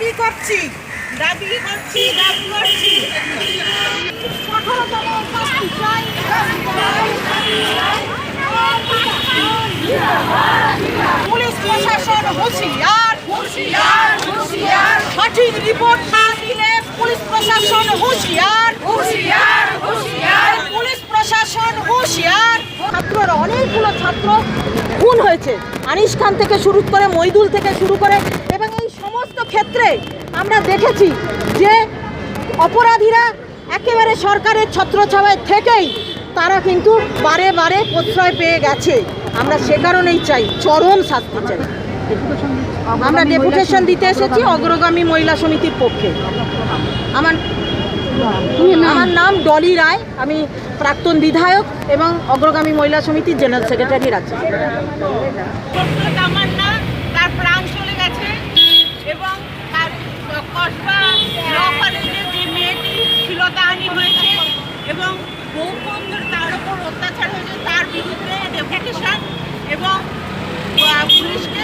দাবি করছি। দাবি করছি দাবি করছি। পুলিশ প্রশাসন হুঁশিয়ার। হুঁশিয়ার হুঁশিয়ার। সঠিক রিপোর্ট না দিলে পুলিশ প্রশাসন হুঁশিয়ার। হুঁশিয়ার হুঁশিয়ার। পুলিশ প্রশাসন হুঁশিয়ার। ছাত্ররা অনেকগুলো ছাত্র খুন হয়েছে। আনিস খান থেকে শুরু করে মইদুল থেকে শুরু করে সমস্ত ক্ষেত্রে আমরা দেখেছি যে অপরাধীরা একেবারে সরকারের ছত্রছায়ায় থেকেই তারা কিন্তু বারে বারে প্রশ্রয় পেয়ে গেছে। আমরা সে কারণেই চাই চরম শাস্তি চাই। আমরা ডেপুটেশন দিতে এসেছি অগ্রগামী মহিলা সমিতির পক্ষে। আমার আমার নাম ডলি রায়, আমি প্রাক্তন বিধায়ক এবং অগ্রগামী মহিলা সমিতির জেনারেল সেক্রেটারি আছি তামান্না তার প্রাণ চলে গেছে এবং তার কসবা ল কলেজে যে মেয়েটি শ্লীলতাহানি হয়েছে এবং বন্ধুর তার উপর অত্যাচার হয়েছে তার বিরুদ্ধে ডেপুটেশন এবং পুলিশকে